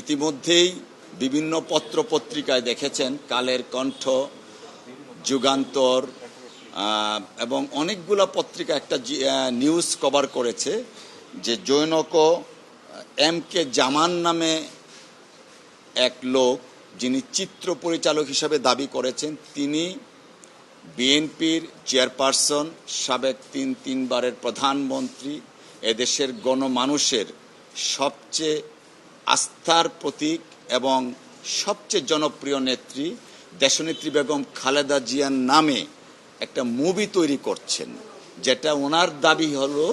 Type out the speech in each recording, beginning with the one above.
ইতিমধ্যেই বিভিন্ন পত্র পত্রিকায় দেখেছেন কালের কণ্ঠ, যুগান্তর এবং অনেকগুলা পত্রিকা একটা নিউজ কভার করেছে যে জৈনক এম কে জামান নামে এক লোক যিনি চিত্র পরিচালক হিসাবে দাবি করেছেন, তিনি বিএনপির চেয়ারপারসন, সাবেক তিন তিনবারের প্রধানমন্ত্রী, এদেশের গণমানুষের সবচেয়ে আস্থার প্রতীক এবং সবচেয়ে জনপ্রিয় নেত্রী দেশনেত্রী বেগম খালেদা জিয়ার নামে একটা মুভি তৈরি করছেন, যেটা ওনার দাবি হলো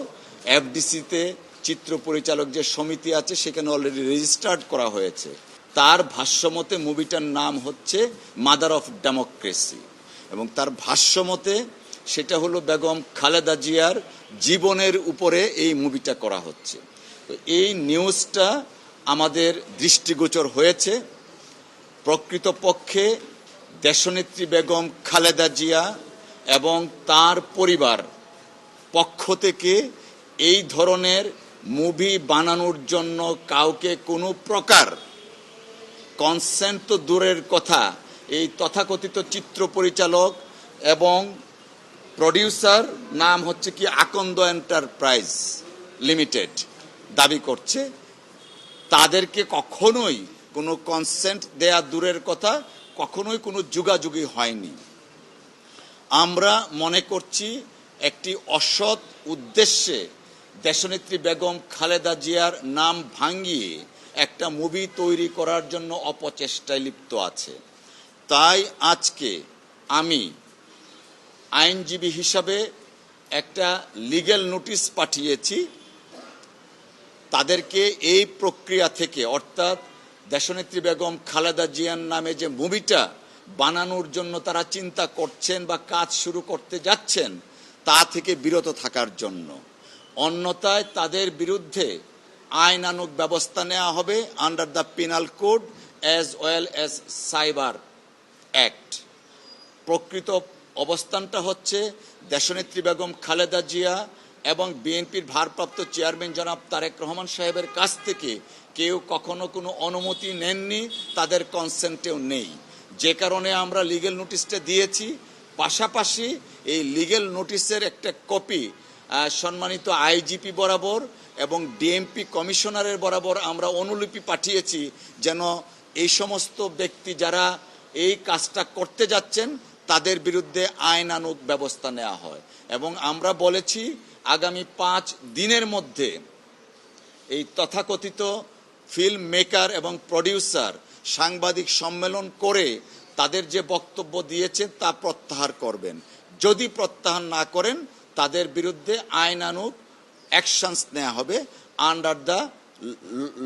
এফডিসিতে চিত্র পরিচালক যে সমিতি আছে সেখানে অলরেডি রেজিস্টার্ড করা হয়েছে। তার ভাষ্যমতে মুভিটার নাম হচ্ছে মাদার অফ ডেমোক্রেসি এবং তার ভাষ্যমতে সেটা হলো বেগম খালেদা জিয়ার জীবনের উপরে এই মুভিটা করা হচ্ছে। তো এই নিউজটা আমাদের দৃষ্টিগোচর হয়েছে। প্রকৃতপক্ষে দেশনেত্রী বেগম খালেদা জিয়া এবং তার পরিবার পক্ষ থেকে এই ধরনের মুভি বানানোর জন্য কাউকে কোনো প্রকার কনসেন্ট তো দূরের কথা। এই তথাকথিত চিত্র পরিচালক এবং প্রডিউসার নাম হচ্ছে কি আকন্দ এন্টারপ্রাইজ লিমিটেড দাবি করছে। তাদেরকে কখনোই কোনো কনসেন্ট দেয়া দূরের কথা, কখনোই কোনো যুগাযুগি হয়নি। আমরা মনে করছি একটি অসৎ উদ্দেশ্যে দেশনেত্রী বেগম খালেদা জিয়ার নাম ভাঙিয়ে একটা মুভি তৈরি করার জন্য অপচেষ্টায় লিপ্ত আছে। তাই আজকে আমি আইনজীবী হিসাবে একটা লিগ্যাল নোটিশ পাঠিয়েছি। তাদেরকে এই প্রক্রিয়া থেকে, অর্থাৎ দেশনেত্রী বেগম খালেদা জিয়ার নামে যে মুভিটা বানানোর জন্য তারা চিন্তা করছেন বা কাজ শুরু করতে যাচ্ছেন, তা থেকে বিরত থাকার জন্য। অন্যথায় তাদের বিরুদ্ধে আইনানুগ ব্যবস্থা নেওয়া হবে under the penal code as well as cyber act প্রকৃত অবস্থানটা হচ্ছে দেশনেত্রী বেগম খালেদা জিয়া এবং বিএনপির ভারপ্রাপ্ত চেয়ারম্যান জনাব তারেক রহমান সাহেবের কাছ থেকে কেউ কখনো কোনো অনুমতি নেননি, তাদের কনসেন্টেও নেই। যে কারণে আমরা লিগেল নোটিশটা দিয়েছি। পাশাপাশি এই লিগেল নোটিশের একটা কপি সম্মানিত আইজিপি বরাবর এবং ডিএমপি কমিশনারের বরাবর আমরা অনুলিপি পাঠিয়েছি যেন এই সমস্ত ব্যক্তি যারা এই কাজটা করতে যাচ্ছেন তাদের বিরুদ্ধে আইনানুগ ব্যবস্থা নেওয়া হয়। এবং আমরা বলেছি, আগামী পাঁচ দিনের মধ্যে এই তথাকথিত ফিল্ম মেকার এবং প্রডিউসার সাংবাদিক সম্মেলন করে তাদের যে বক্তব্য দিয়েছেন তা প্রত্যাহার করবেন। যদি প্রত্যাহার না করেন, তাদের বিরুদ্ধে আইনানুগ অ্যাকশনস নেওয়া হবে under the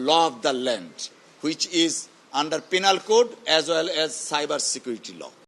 law of the land which is under penal code as well as cyber security law